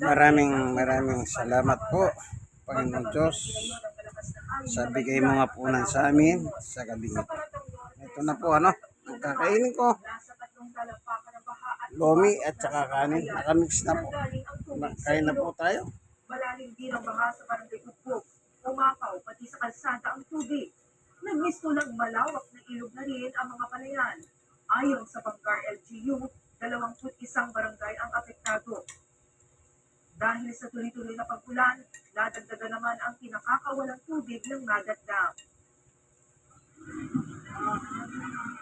Maraming maraming salamat po, Panginoon Diyos, sa bigay mo nga po ng sa amin sa gabi ito. Ito na po ano, ang kakainin ko. Lomi at saka kanin. Nakamix na po. Kain na po tayo. Malalim din ang baha sa barangay Upog. Umapaw pati sa kalsada ang tubig. Nagmisto ng malawak na ilog na rin ang mga palayan. Ayon sa Bangar LGU, 21 barangay ang apektado. Dahil sa tuloy-tuloy na pag-ulan, nadagdagan naman ang pinakakawalang tubig ng Nagat Dam.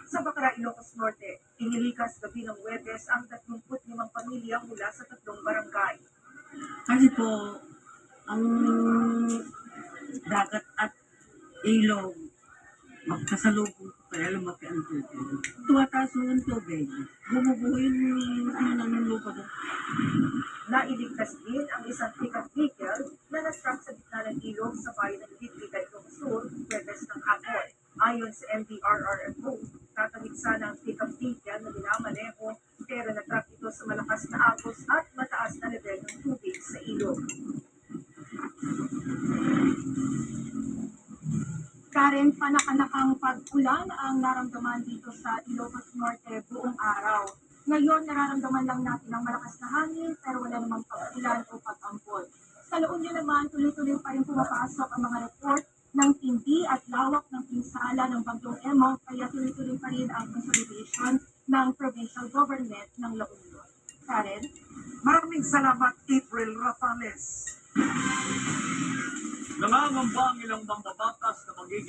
Sa Bacra, Ilocos Norte, inilikas gabi ng Webes ang 35 pamilya mula sa tatlong barangay. Kasi po, ang dagat at ilog, magkasalubong po kaya lumaki ang tubig. Tumataso ang tubig. Bumubuo yung ano namin lupa doon. Nailigtas din ang isang pickup vehicle na na-struck sa gitna ng ilog sa bayan ng Litrica, Ilocos Sur, Webes ng hapon. Ayon sa MDRRMO, tatawid sana ang pickup vehicle na dinamaneho pero na-trap ito sa malakas na agos at mataas na level ng tubig sa ilog. Karen, panakanakang pag-ulan ang naramdaman dito sa Ilocos Norte buong araw. Ngayon, nararamdaman lang natin ang malakas na hangin pero wala namang pag-ulan o pag-ampon. Sa La Union naman, tuloy-tuloy pa rin pumapasok ang mga report ng tindi at lawak ng pinsala ng Bagyong Emo kaya tuloy-tuloy pa rin ang consolidation ng provincial government ng La Union. Karen? Maraming salamat, April Rafales. Nangangamba ang ilang mambabatas na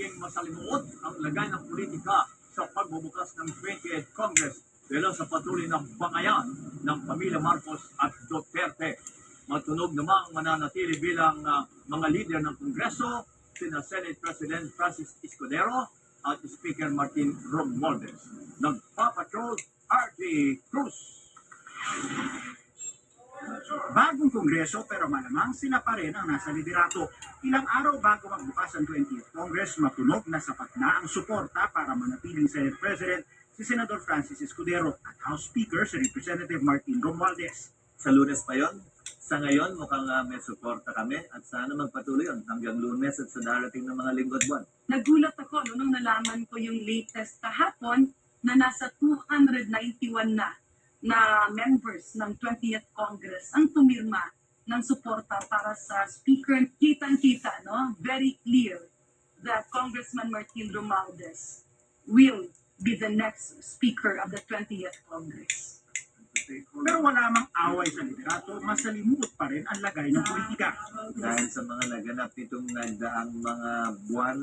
magiging masalimuot ang lagay ng politika sa pagbubukas ng 20th Congress dahil sa patuloy na bangayan ng pamilya Marcos at Duterte. Matunog namang mananatili bilang ah, mga leader ng Kongreso sina Senate President Francis Escudero at Speaker Martin Romualdez. Nagpapatrol RT Cruz. Bagong kongreso pero malamang sila pa rin ang nasa liderato. Ilang araw bago magbukas ang 20th Congress, matunog na sapat na ang suporta para manatiling Senate President si Senador Francis Escudero at House Speaker si Representative Martin Romualdez. Sa lunes pa yon. Sa ngayon, mukhang ah, may suporta kami at sana magpatuloy yun hanggang lunes at sa darating ng mga linggo at buwan. Nagulat ako no, nung nalaman ko yung latest kahapon na nasa 291 na na members ng 20th Congress ang tumirma ng suporta para sa speaker. Kitang-kita, no? Very clear that Congressman Martin Romualdez will be the next speaker of the 20th Congress. Pero wala mang away sa liderato, masalimuot pa rin ang lagay ng politika. dahil sa mga naganap nitong nagdaang mga buwan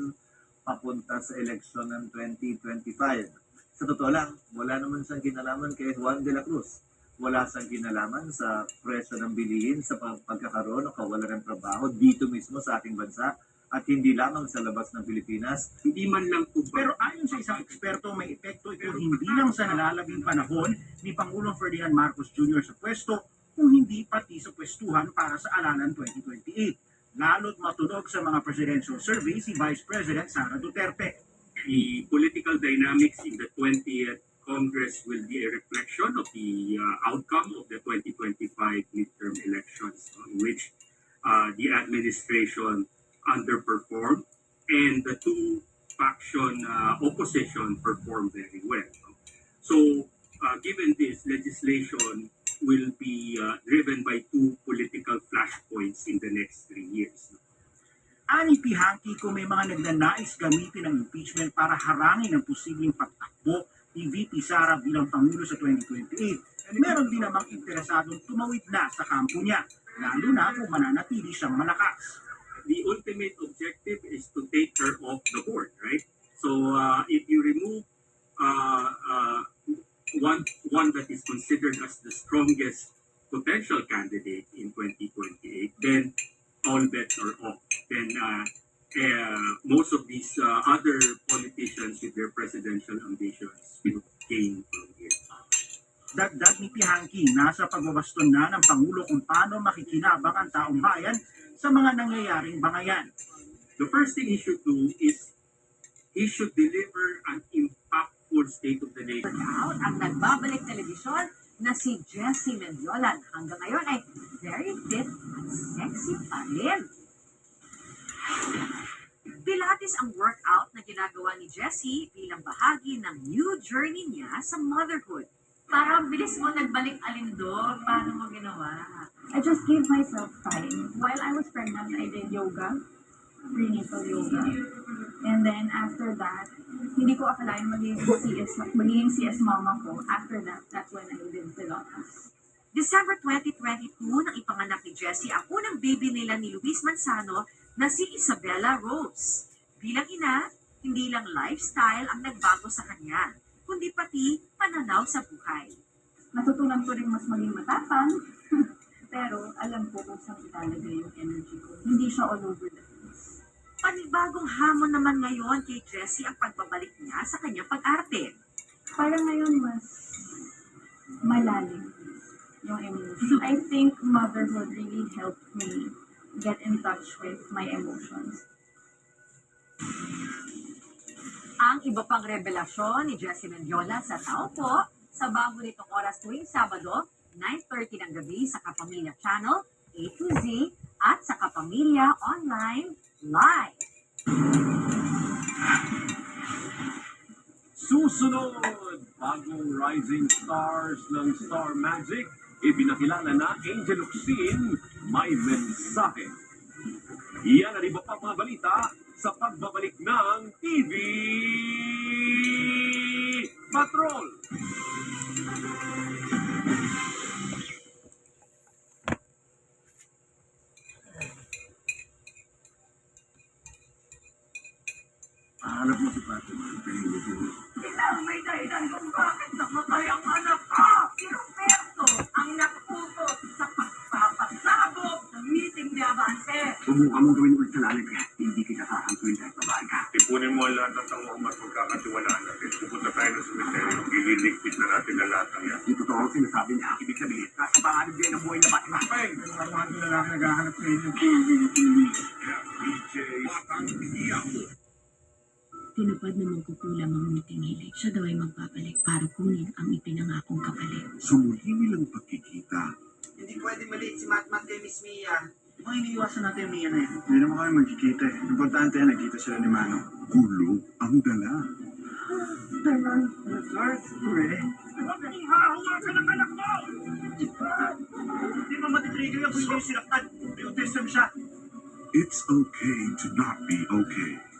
papunta sa eleksyon ng 2025. Sa totoo lang, wala naman siyang kinalaman kay Juan de la Cruz. Wala siyang kinalaman sa presyo ng bilihin, sa pag- pagkakaroon o kawalan ng trabaho dito mismo sa ating bansa at hindi lamang sa labas ng Pilipinas. Hindi man lang Pero ayon sa isang eksperto, may epekto ito hindi lang sa nalalabing panahon ni Pangulong Ferdinand Marcos Jr. sa pwesto, kung hindi pati sa pwestuhan para sa alalan 2028. Lalo't matunog sa mga presidential survey si Vice President Sara Duterte. The political dynamics in the 20th Congress will be a reflection of the uh, outcome of the 2025 midterm elections, in which uh, the administration underperformed and the two faction uh, opposition performed very well. So, uh, given this, legislation will be uh, driven by two political flashpoints in the next three years. Ani Pihangki kung may mga nagnanais gamitin ang impeachment para harangin ang posibleng pagtakbo ni VP Sara bilang Pangulo sa 2028. Meron din namang interesadong tumawid na sa kampo niya, lalo na kung mananatili siyang malakas. the ultimate objective is to take her off the board, right? So uh, if you remove uh, uh, one one that is considered as the strongest potential candidate in 2028, then all bets are off. Then uh, uh, most of these uh, other politicians with their presidential ambitions will gain from here. Dagdag ni Pihangki, nasa pagbabaston na ng Pangulo kung paano makikinabang ang taong bayan sa mga nangyayaring bangayan. The first thing he should do is he should deliver an impactful State of the Nation Out ang nagbabalik telebisyon na si Jessie Mendiola na hanggang ngayon ay very fit rin. Pilates ang workout na ginagawa ni Jessie bilang bahagi ng new journey niya sa motherhood. Parang bilis mo nagbalik alindor. Paano mo ginawa? I just gave myself time. While I was pregnant, I did yoga, prenatal yoga. And then after that, hindi ko akalain magiging CS, magiging CS mama ko. After that, that's when I did Pilates. December 2022 nang ipanganak ni Jessie ang unang baby nila ni Luis Manzano na si Isabella Rose. Bilang ina, hindi lang lifestyle ang nagbago sa kanya, kundi pati pananaw sa buhay. Natutunan ko rin mas maging matapang. Pero alam ko kung saan ilalagay yung energy ko. Hindi siya all over the place. Panibagong hamon naman ngayon kay Jessie ang pagbabalik niya sa kanyang pag-arte. Parang ngayon mas malalim yung emotion. I think motherhood really helped me get in touch with my emotions. Ang iba pang revelasyon ni Jessie Mendiola sa tao po sa bago nitong oras tuwing Sabado, 9.30 ng gabi sa Kapamilya Channel, A to Z, at sa Kapamilya Online Live. Susunod, bagong rising stars ng Star Magic, ibinakilala na Angel Oxin, may mensahe. Yan at iba pa mga balita sa pagbabalik ng TV Patrol. Subukan mong gawin ulit sa kaya hindi kita kakantuin kahit babae ka. Ipunin mo ang lahat ng tango at magkakatiwalaan natin. Pupunta tayo ng cemetery. Ililigpit na natin ang lahat ng yan. Yung totoo ang sinasabi niya. Ibig sabihin, nasa panganib din ang buhay na Batman. Pero ang mga lalaki naghahanap sa inyo. DJ Batang Iyaho. Tinupad ng magkukulam ang muting hilig. Siya daw ay magpapalik para kunin ang ipinangakong kapalit. Sa muli nilang pagkikita, Hindi pwede maliit si Matmat kay Miss Mia. Mga iniiwasan natin yung Mia na yun. Hindi naman kami magkikita eh. Importante yan, nagkita sila ni Mano. gulo ang dala. Lord, pre. Hindi mo matitrigger yung hindi yung sinaktan. May siya. It's okay to not be okay.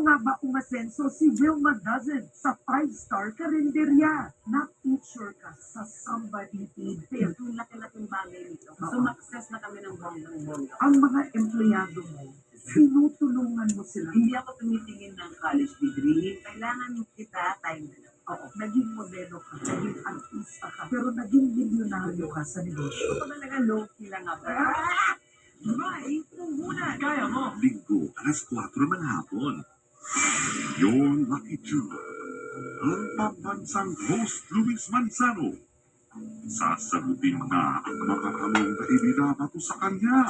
Paano nga ba umasenso si Vilma Dozen sa five-star karinderya? Na-feature ka sa Somebody TV. Yung laki-laking bagay nito. Sumakses na kami ng bonggang-bongga. Ang mga empleyado mo, tinutulungan mo sila. Hindi ako tumitingin ng college degree. Kailangan kita time na lang. Oo, naging modelo ka, naging artista ka, pero naging milyonaryo ka sa negosyo. Ito talaga low-key lang ako. Right, muna. Kaya mo. Linggo, alas 4 ng hapon. Your Lucky June. Ang pambansang host Luis Manzano. Sasagutin na ang mga tanong na ibinabato sa kanya.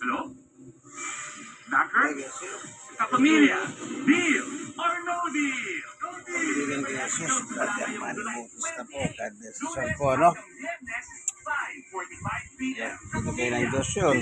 Hello? Doctor? Kapamilya, deal or no deal? No deal! Kaibigan ko yung sus, Brother Manbutis na po. God bless us all po, ano? Yan, binigay ng Diyos yun.